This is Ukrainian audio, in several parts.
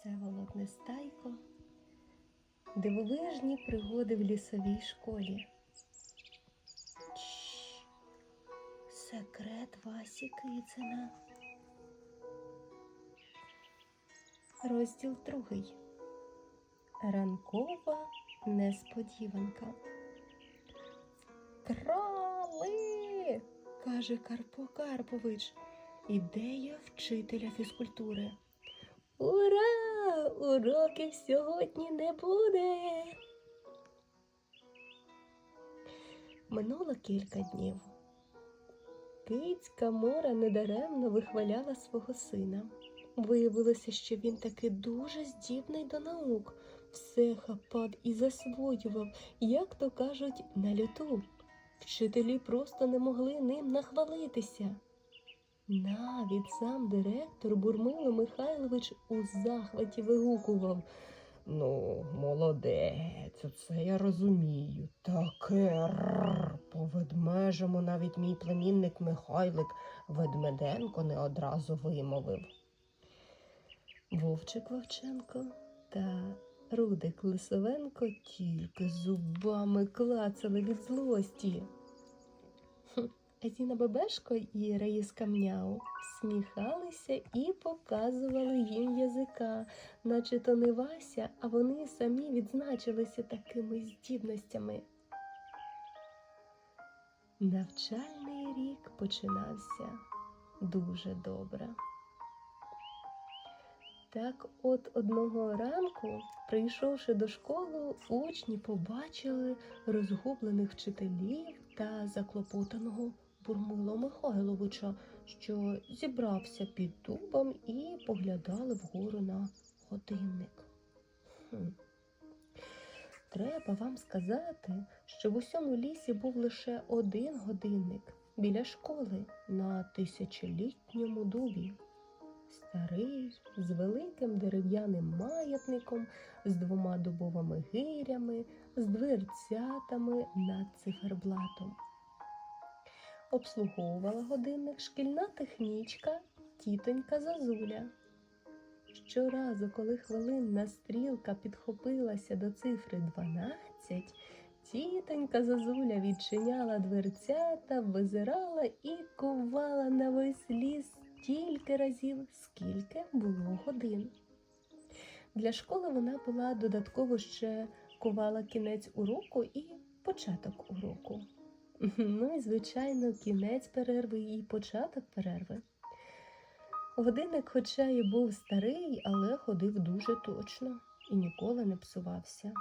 Всеволод Нестайко. Дивовижні пригоди в лісовій школі. Чш. Секрет Васі Кицина. Розділ другий. Ранкова несподіванка. Крали. каже Карпо Карпович. Ідея вчителя фізкультури. Ура! Уроків сьогодні не буде. Минуло кілька днів. Кицька Мора недаремно вихваляла свого сина. Виявилося, що він таки дуже здібний до наук, все хапав і засвоював, як то кажуть, на люту. Вчителі просто не могли ним нахвалитися. Навіть сам директор Бурмило Михайлович у захваті вигукував. Ну, молодець, оце я розумію. Таке по ведмежому навіть мій племінник Михайлик Ведмеденко не одразу вимовив. Вовчик Вовченко та Рудик Лисовенко тільки зубами клацали від злості. Хм, А Бебешко і Раїска Мняу сміхалися і показували їм язика, наче то не Вася, а вони самі відзначилися такими здібностями. Навчальний рік починався дуже добре. Так от одного ранку, прийшовши до школи, учні побачили розгублених вчителів та заклопотаного Бурмило Михайловича, що зібрався під дубом і поглядали вгору на годинник. Хм. Треба вам сказати, що в усьому лісі був лише один годинник біля школи на тисячолітньому дубі. Старий, з великим дерев'яним маятником, з двома дубовими гирями, з дверцятами над циферблатом. Обслуговувала годинник шкільна технічка тітонька Зазуля. Щоразу, коли хвилинна стрілка підхопилася до цифри 12, тітонька Зазуля відчиняла дверцята, визирала і кувала на весь ліс стільки разів, скільки було годин. Для школи вона була додатково ще кувала кінець уроку і початок уроку. Ну і, звичайно, кінець перерви і початок перерви. Годинник, хоча і був старий, але ходив дуже точно і ніколи не псувався.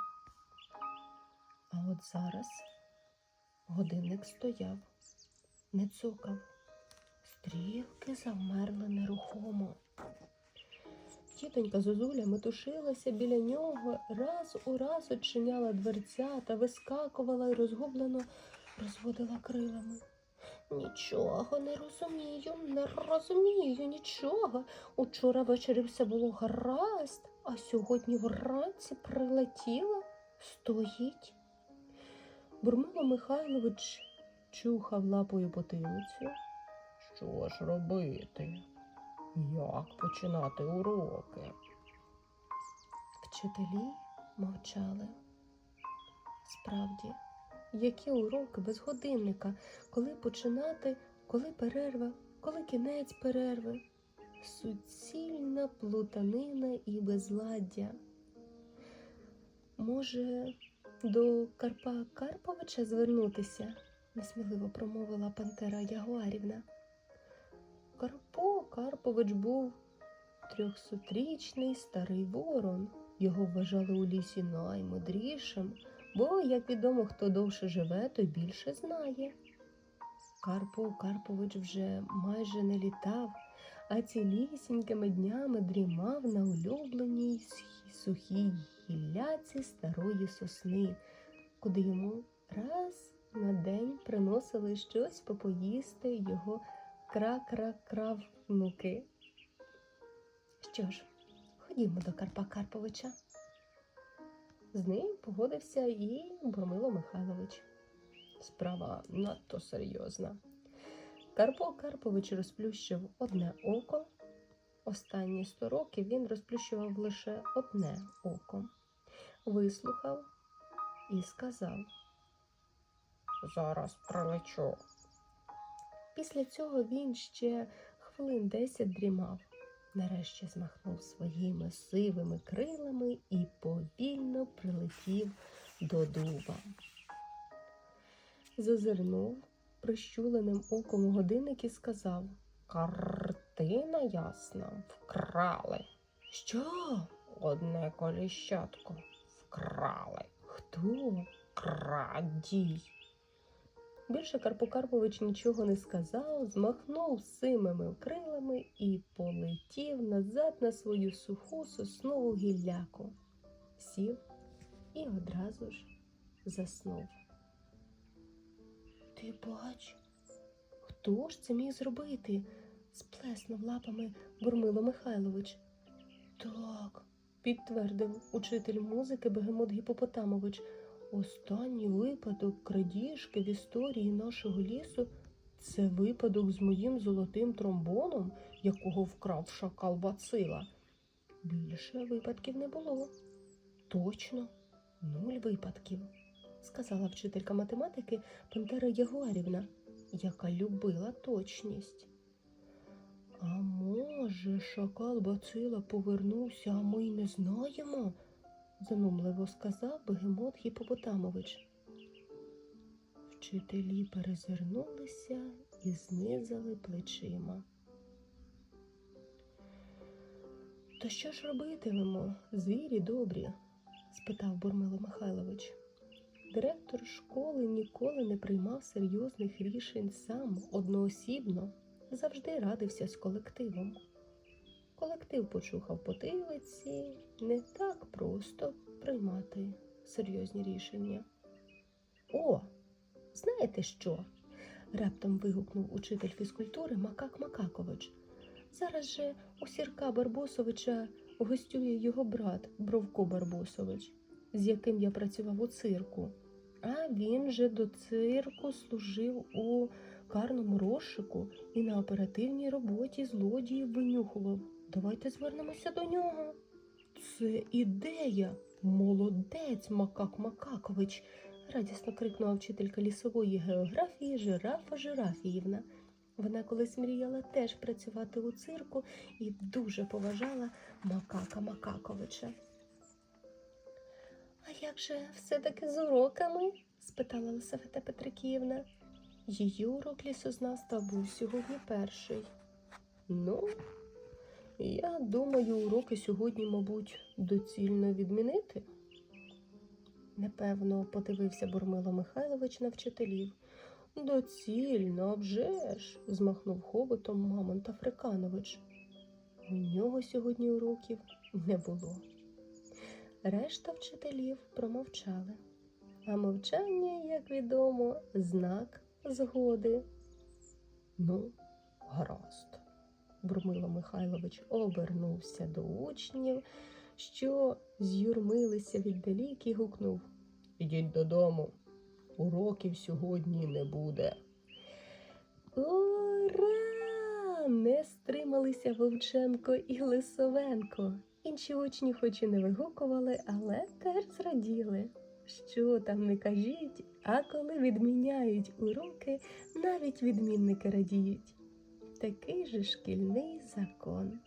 А от зараз годинник стояв, не цукав. Стрілки завмерли нерухомо. Тітонька Зозуля метушилася біля нього, раз у раз очиняла дверця та вискакувала і розгублено розводила крилами. Нічого не розумію, не розумію нічого. Учора ввечері все було гаразд, а сьогодні вранці прилетіло, стоїть. Бурмило Михайлович чухав лапою потилицю. Що ж робити? Як починати уроки? Вчителі мовчали. Справді, які уроки без годинника, коли починати, коли перерва, коли кінець перерви, суцільна плутанина і безладдя. Може, до Карпа Карповича звернутися? несміливо промовила Пантера Ягуарівна. Карпо Карпович був трьохсотрічний старий ворон. Його вважали у лісі наймудрішим, бо, як відомо, хто довше живе, той більше знає. Карпо Карпович вже майже не літав, а цілісінькими днями дрімав на улюбленій сухій гілляці старої сосни, куди йому раз на день приносили щось попоїсти його кра-кра-крав внуки. Що ж, ходімо до Карпа Карповича. З ним погодився і Бурмило Михайлович. Справа надто серйозна. Карпо Карпович розплющив одне око, Останні сто років він розплющував лише одне око, вислухав і сказав. Зараз прилечу. Після цього він ще хвилин десять дрімав. Нарешті змахнув своїми сивими крилами і повільно прилетів до дуба. Зазирнув прищуленим оком годинник і сказав: Картина ясна, вкрали. Що? Одне коліщатко вкрали. Хто? Крадій. Більше Карпо Карпович нічого не сказав, змахнув симими крилами і полетів назад на свою суху соснову гілляку. Сів і одразу ж заснув. Ти бач, хто ж це міг зробити? сплеснув лапами Бурмило Михайлович. Так, підтвердив учитель музики Бегемот Гіпопотамович. Останній випадок крадіжки в історії нашого лісу це випадок з моїм золотим тромбоном, якого вкрав шакал Бацила. Більше випадків не було. Точно, нуль випадків, сказала вчителька математики Пантера Ягуарівна, яка любила точність. А може, шакал Бацила повернувся, а ми й не знаємо? Занумливо сказав бегемот Гіпопотамович. Вчителі перезирнулися і знизали плечима. То що ж робитимемо, звірі добрі? спитав Бурмило Михайлович. Директор школи ніколи не приймав серйозних рішень сам одноосібно, завжди радився з колективом. Колектив почухав потилиці, не так просто приймати серйозні рішення. О, знаєте що? раптом вигукнув учитель фізкультури Макак Макакович. Зараз же у Сірка Барбосовича гостює його брат Бровко Барбосович, з яким я працював у цирку. А він же до цирку служив у карному розшику і на оперативній роботі злодіїв винюхував. Давайте звернемося до нього. Це ідея. Молодець, Макак Макакович, радісно крикнула вчителька лісової географії Жирафа Жирафіївна. Вона колись мріяла теж працювати у цирку і дуже поважала Макака Макаковича. А як же все-таки з уроками? спитала Лисавета Петрикіївна. Її урок лісознавства був сьогодні перший. Ну, я думаю, уроки сьогодні, мабуть, доцільно відмінити. Непевно, подивився Бурмило Михайлович на вчителів. Доцільно, вже ж, змахнув хоботом Мамонт Африканович. У нього сьогодні уроків не було. Решта вчителів промовчали, а мовчання, як відомо, знак згоди. Ну, гаразд. Бурмило Михайлович обернувся до учнів, що з'юрмилися віддалік і гукнув Ідіть додому, уроків сьогодні не буде. Ура! Не стрималися Вовченко і Лисовенко. Інші учні хоч і не вигукували, але теж зраділи. Що там не кажіть, а коли відміняють уроки, навіть відмінники радіють. Такий же шкільний закон.